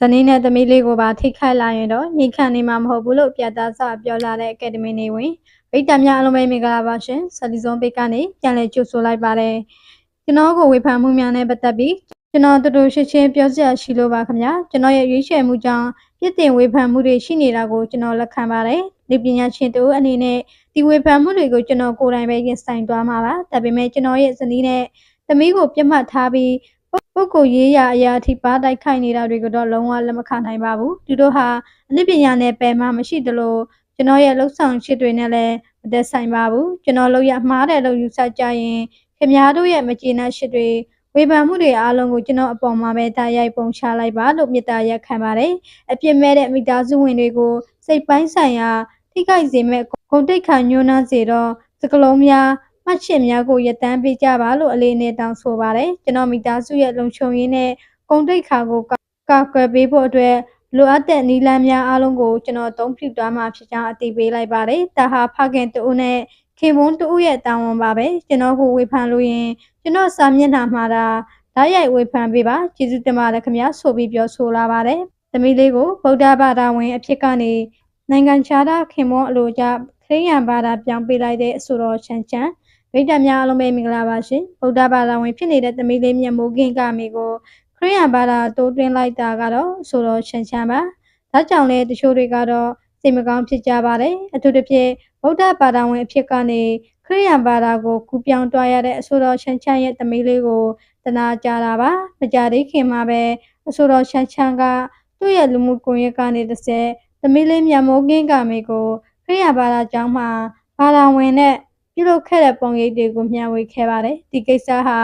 ဇနီးနဲ့သမီးလေးကိုပါထိခိုက်လာရင်တော့ညှိခံနေမှာမဟုတ်ဘူးလို့ပြသစပြောလာတဲ့အကယ်ဒမီနေဝင်ဗိတ္တများအားလုံးပဲမင်္ဂလာပါရှင်ဆယ်လီဇွန်ပိတ်ကနေပြန်လည်ကြိုဆိုလိုက်ပါတယ်ကျွန်တော်ကိုဝေဖန်မှုများနဲ့ပတ်သက်ပြီးကျွန်တော်တူတူရှင်းရှင်းပြောစရာရှိလို့ပါခင်ဗျာကျွန်တော်ရဲ့ရွေးချယ်မှုကြောင့်ပြစ်တင်ဝေဖန်မှုတွေရှိနေတာကိုကျွန်တော်လက်ခံပါတယ်ဒီပညာရှင်တို့အနေနဲ့ဒီဝေဖန်မှုတွေကိုကျွန်တော်ကိုယ်တိုင်ပဲရင်ဆိုင်သွားမှာပါဒါပေမဲ့ကျွန်တော်ရဲ့ဇနီးနဲ့သမီးကိုပြတ်မှတ်ထားပြီး ပုဂ္ဂိုလ်ရေးရာအရာအထိပါတိုက်ခိုက်နေတာတွေကတော့လုံးဝလက်မခံနိုင်ပါဘူးသူတို့ဟာအနည်းပညာနဲ့ပယ်မှမရှိသလိုကျွန်တော်ရဲ့လှုပ်ဆောင်ချစ်တွေနဲ့လည်းမသက်ဆိုင်ပါဘူးကျွန်တော်လုပ်ရမှားတယ်လို့ယူဆကြရင်ခင်ဗျားတို့ရဲ့မကျေနပ်ရှစ်တွေဝေဖန်မှုတွေအားလုံးကိုကျွန်တော်အပေါ်မှာပဲတာရိုက်ပုံချလိုက်ပါလို့မေတ္တာရက်ခံပါတယ်အပြစ်မဲ့တဲ့မိသားစုဝင်တွေကိုစိတ်ပိုင်းဆိုင်ရာထိခိုက်စေမဲ့ဂုဏ်တိတ်ခါညှိုးနှံစေတော့စကလုံးများ မှတ်ချက်များကိုရတန်းပေးကြပါလို့အလေးနဲ့တောင်းဆိုပါတယ်ကျွန်တော်မိသားစုရဲ့လုံခြုံရေးနဲ့ဂုဏ်တိတ်ခါကိုကာကွယ်ပေးဖို့အတွက်လိုအပ်တဲ့နည်းလမ်းများအားလုံးကိုကျွန်တော်သုံးဖြူသွားမှာဖြစ်ကြောင်းအတည်ပြုလိုက်ပါတယ်။ဒါဟာဖခင်တူနဲ့ခင်မွန်းတူရဲ့တာဝန်ပါပဲ။ကျွန်တော်ကိုဝေဖန်လို့ရင်ကျွန်တော်စာမျက်နှာမှာဒါဓာတ်ရိုက်ဝေဖန်ပေးပါ။ကျေးဇူးတင်ပါတယ်ခင်ဗျာဆိုပြီးပြောဆိုလာပါတယ်။သမီးလေးကိုဗုဒ္ဓဘာသာဝင်အဖြစ်ကနေနိုင်ငံခြားသားခင်မွန်းအလိုကြခရစ်ယာန်ဘာသာပြောင်းပေးလိုက်တဲ့အဆိုတော်ချန်ချန် ဗိဒ္ဓများအားလုံးပဲမင်္ဂလာပါရှင်ဗုဒ္ဓဘာသာဝင်ဖြစ်နေတဲ့သမီးလေးမြတ်မိုးခင်ကမိကိုခရိယန်ဘာသာတိုးတွင်းလိုက်တာကတော့ဆိုတော့ချန်ချန်ပါဒါကြောင့်လဲတချို့တွေကတော့စိတ်မကောင်းဖြစ်ကြပါတယ်အထူးသဖြင့်ဗုဒ္ဓဘာသာဝင်အဖြစ်ကနေခရိယန်ဘာသာကိုကူပြောင်းတွားရတဲ့အဆိုတော်ချန်ချန်ရဲ့သမီးလေးကိုတနာကြတာပါမကြသေးခင်မှာပဲအဆိုတော်ချန်ချန်ကသူ့ရဲ့လူမှုကွန်ရက်ကနေတစ်ဆက်သမီးလေးမြတ်မိုးခင်ကမိကိုခရိယန်ဘာသာကျောင်းမှာဘာသာဝင်နဲ့ ပြုလုပ်ခဲ့တဲ့ပုံရိပ်တွေကိုမျှဝေခဲ့ပါတယ်။ဒီကိစ္စဟာ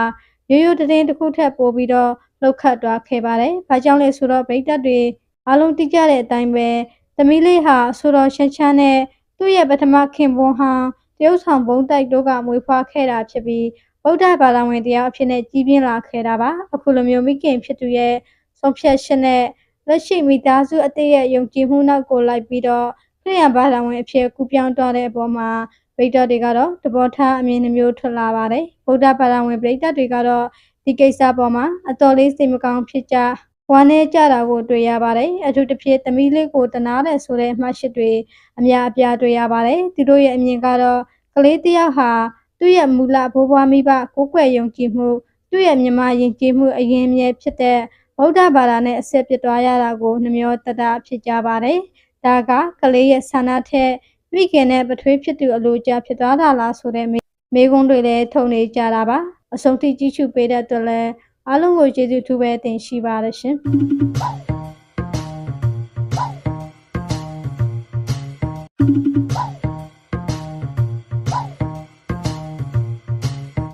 ရိုးရိုးသတင်းတစ်ခုထက်ပိုပြီးတော့လှုပ်ခတ်သွားခဲ့ပါတယ်။ဘာကြောင့်လဲဆိုတော့ဗိတ်တက်တွေအားလုံးသိကြတဲ့အတိုင်းပဲသမီးလေးဟာဆိုတော့ရှမ်းချမ်းနဲ့သူ့ရဲ့ပထမခင်ပွန်းဟာတရုတ်ဆောင်ဘုံတိုက်တို့ကမွေးဖွားခဲ့တာဖြစ်ပြီးဗုဒ္ဓဘာသာဝင်တရားအဖြစ်နဲ့ကြီးပြင်းလာခဲ့တာပါ။အခုလိုမျိုးမိခင်ဖြစ်သူရဲ့ဆုံးဖြတ်ချက်နဲ့လက်ရှိမိသားစုအသေးရဲ့ယုံကြည်မှုနောက်ကိုလိုက်ပြီးတော့ခရိယန်ဘာသာဝင်အဖြစ်ကူပြောင်းသွားတဲ့အပေါ်မှာ ပရိသတ်တွေကတော့သဘောထားအမြင်နှမျိုးထွက်လာပါတယ်ဗုဒ္ဓဘာသာဝင်ပရိသတ်တွေကတော့ဒီကိစ္စပေါ်မှာအတော်လေးစိတ်မကောင်းဖြစ်ကြဝမ်းနည်းကြတာကိုတွေ့ရပါတယ်အထူးသဖြင့်သမီးလေးကိုတနာတဲ့ဆိုတဲ့အမှတ်ရှိတွေအများအပြားတွေ့ရပါတယ်သူတို့ရဲ့အမြင်ကတော့ကလေးတစ်ယောက်ဟာသူ့ရဲ့မူလဘိုးဘွားမိဘကိုယ်ွယ်ယုံကြည်မှုသူ့ရဲ့မြမယဉ်ကျေးမှုအရင်မြဲဖြစ်တဲ့ဗုဒ္ဓဘာသာနဲ့အဆက်ပြတ်သွားရတာကိုနှမျောတတဖြစ်ကြပါတယ်ဒါကကလေးရဲ့ဆန္ဒထက် မိခင်နဲ့ပထွေးဖြစ်သူအလိုကြဖြစ်သွားတာလားဆိုတဲ့မေးခွန်းတွေလည်းထုံနေကြတာပါအဆုံးထိကြည့်ရှုပေးတဲ့အတွက်လည်းအားလုံးကိုကျေးဇူးထူးပဲတင်ရှိပါရရှင်